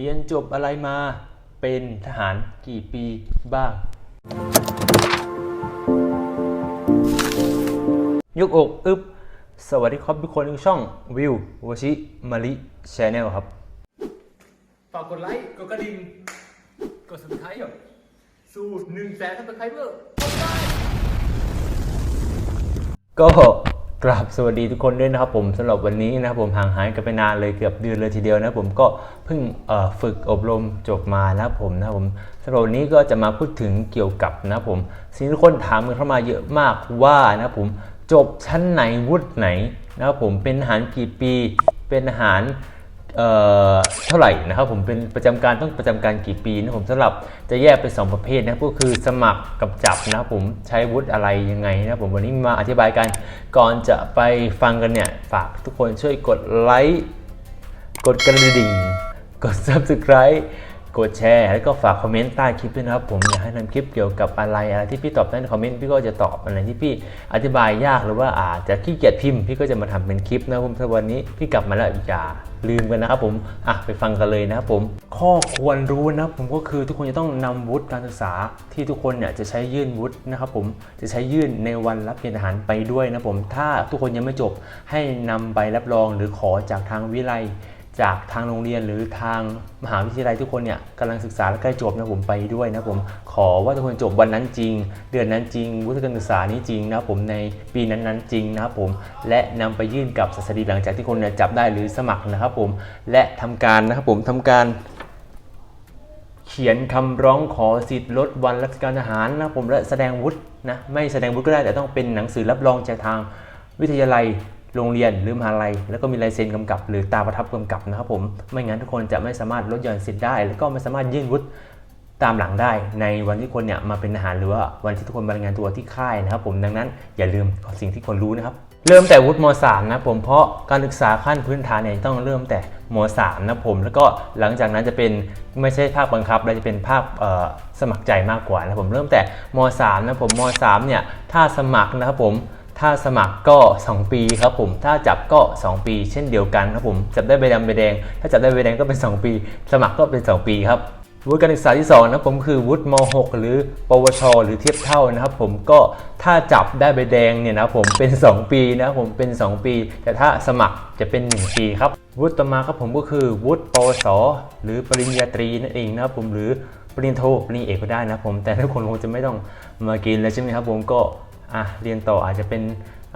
เรียนจบอะไรมาเป็นทหารกี่ปีบ้าง ยกอกอึบสวัสดีครับทุกคนในช่องวิววชิมาริชแนลครับฝากกดไลค์ กดกระดิ่ง กด subscribe สูตรหนึ่งแสน subscriber ก็ กราบสวัสดีทุกคนด้วยนะครับผมสำหรับวันนี้นะครับผมห่างหายกันไปนานเลยเกือบเดือนเลยทีเดียวนะผมก็เพิ่งฝึกอบรมจบมานะครับผมนะผมสำหรับวันนี้ก็จะมาพูดถึงเกี่ยวกับนะครับผมสิ่งที่ทุกคนถามกันเข้ามาเยอะมากว่านะครับผมจบชั้นไหนวุฒิไหนนะครับผมเป็นทหารกี่ปีเป็นทหาร เอ่อเท่าไหร่นะครับผมเป็นประจำการต้องประจำการกี่ปีนะผมสำหรับจะแยกเป็นสองประเภทนะก็คือสมัครกับจับนะครับผมใช้วุฒิอะไรยังไงนะผมวันนี้มาอธิบายกันก่อนจะไปฟังกันเนี่ยฝากทุกคนช่วยกดไลค์กดกระดิ่ง กด subscribe กดแชร์ แล้วก็ฝากคอมเมนต์ใต้คลิปด้วยนะครับ ผมอยากให้ทำคลิปเกี่ยวกับอะไรอะไรที่พี่ตอบได้ในคอมเมนต์พี่ก็จะตอบอะไรที่พี่อธิบายยากหรือว่าอาจจะขี้เกียจพิมพ์ พี่ก็จะมาทำเป็นคลิปนะครับผมสำหรับวันนี้พี่กลับมาแล้วอย่าลืมกันนะครับผมอะไปฟังกันเลยนะครับผมข้อควรรู้นะครับผมก็คือทุกคนจะต้องนำวุฒิการศึกษาที่ทุกคนเนี่ยจะใช้ยื่นวุฒินะครับผมจะใช้ยื่นในวันรับเกณฑ์ทหารไปด้วยนะผมถ้าทุกคนยังไม่จบให้นำใบรับรองหรือขอจากทางวิไล จากทางโรงเรียนหรือทางมหาวิทยาลัยทุกคนเนี่ยกำลังศึกษาและใกล้จบนะผมไปด้วยนะผมขอว่าทุกคนจบวันนั้นจริง เดือนนั้นจริง วุฒิการศึกษานี้จริงนะผมในปีนั้นๆจริงนะครับผมและนำไปยื่นกับศาสดีหลังจากที่คนเนี่ยจับได้หรือสมัครนะครับผมและทำการนะครับผมทำการเขียนคำร้องขอสิทธิ์ลดวันราชการทหารนะผมและแสดงวุฒินะไม่แสดงวุฒิก็ได้แต่ต้องเป็นหนังสือรับรองจากทางวิทยาลัย โรงเรียนหรือมหาลัย แล้วก็มีลายเซ็นกำกับ หรือตาประทับกำกับนะครับผมไม่งั้นทุกคนจะไม่สามารถลดหย่อนสิทธิ์ได้ แล้วก็ไม่สามารถยื่นวุฒิตามหลังได้ในวันที่คนเนี่ยมาเป็นทหารหรือว่าวันที่ทุกคนมารายงานตัวที่ค่ายนะครับผมดังนั้นอย่าลืมสิ่งที่คนรู้นะครับเริ่มแต่วุฒิม .3 นะผมเพราะการศึกษาขั้นพื้นฐานเนี่ยต้องเริ่มแต่ม .3 นะผมแล้วก็หลังจากนั้นจะเป็นไม่ใช่ภาคบังคับแล้วจะเป็นภาคสมัครใจมากกว่านะผมเริ่มแต่ม .3 นะผมม .3 เนี่ยถ้าสมัครนะครับผม ถ้าสมัครก็ 2 ปีครับผม ถ้าจับก็ 2 ปี เช่นเดียวกันครับผม จับได้ใบดำใบแดง ถ้าจับได้ใบแดงก็เป็น 2 ปี สมัครก็เป็น 2 ปีครับวุฒิการศึกษาที่2นะผมคือวุฒิม .6 หรือ ปวช หรือเทียบเท่านะครับ ผมก็ถ้าจับได้ใบแดงเนี่ยนะผมเป็น 2 ปีนะผมเป็น 2 ปี แต่ถ้าสมัครจะเป็น 1 ปีครับ วุฒิต่อมาครับผมก็คือวุฒิปวส หรือปริญญาตรีนั่นเองนะครับผมหรือปริญญาโทปริญญาเอกก็ได้นะผมแต่ทุกคนคงจะไม่ต้องมากินแล้วใช่ไหมครับผมก็ อะเรียนต่ออาจจะเป็น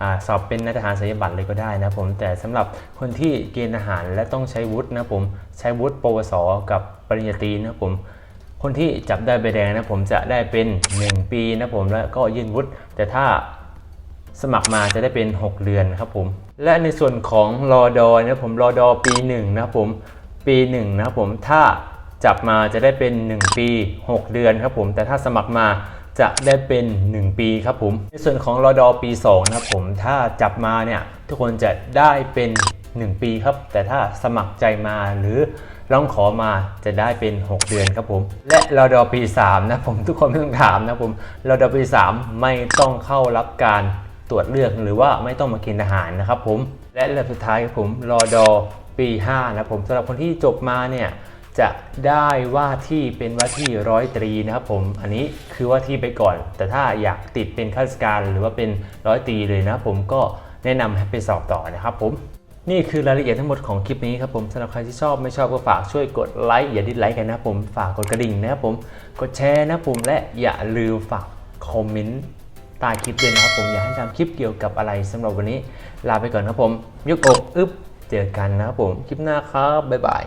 อสอบเป็นนายทหารศัลยบัตรเลยก็ได้นะผมแต่สำหรับคนที่เกณฑ์ทหารและต้องใช้วุฒินะผมใช้วุฒิปวสกับปริญญาตรีนะผมคนที่จับได้ใบแดงนะผมจะได้เป็น 1 ปีนะผมแล้วก็ยื่นวุฒิแต่ถ้าสมัครมาจะได้เป็น 6 เดือนครับผม และในส่วนของรอดอนะผมรอดอปี1นะผมปี1นะผมถ้าจับมาจะได้เป็น 1 ปี 6 เดือนครับผมแต่ถ้าสมัครมา จะได้เป็น 1 ปีครับผม ในส่วนของรอดอปี 2 นะครับผมถ้าจับมาเนี่ยทุกคนจะได้เป็น 1 ปีครับ แต่ถ้าสมัครใจมาหรือร้องขอมาจะได้เป็น 6 เดือนครับผม และรอดอปี 3 นะผมทุกคนไม่ต้องถามนะผมรอดอปี 3 ไม่ต้องเข้ารับการตรวจเลือกหรือว่าไม่ต้องมาเกณฑ์ทหารนะครับผมและระดับสุดท้ายครับผมรอดอปี 5 นะผมสำหรับคนที่จบมาเนี่ย จะได้ว่าที่เป็นว่าที่ร้อยตรีนะครับผม อันนี้คือว่าที่ไปก่อน แต่ถ้าอยากติดเป็นข้าราชการหรือว่าเป็นร้อยตรีเลยนะผมก็แนะนำให้ไปสอบต่อนะครับผม นี่คือรายละเอียดทั้งหมดของคลิปนี้ครับผมสำหรับใครที่ชอบไม่ชอบก็ฝากช่วยกดไลค์อย่าดิสไลค์กันนะผมฝากกดกระดิ่งนะครับผมกดแชร์นะผมและอย่าลืมฝากคอมเมนต์ใต้คลิปด้วยนะครับผมอยากให้ทำคลิปเกี่ยวกับอะไรสำหรับวันนี้ลาไปก่อนครับผมยกอกอึ๊บเจอกันนะครับผมคลิปหน้าครับบ๊ายบาย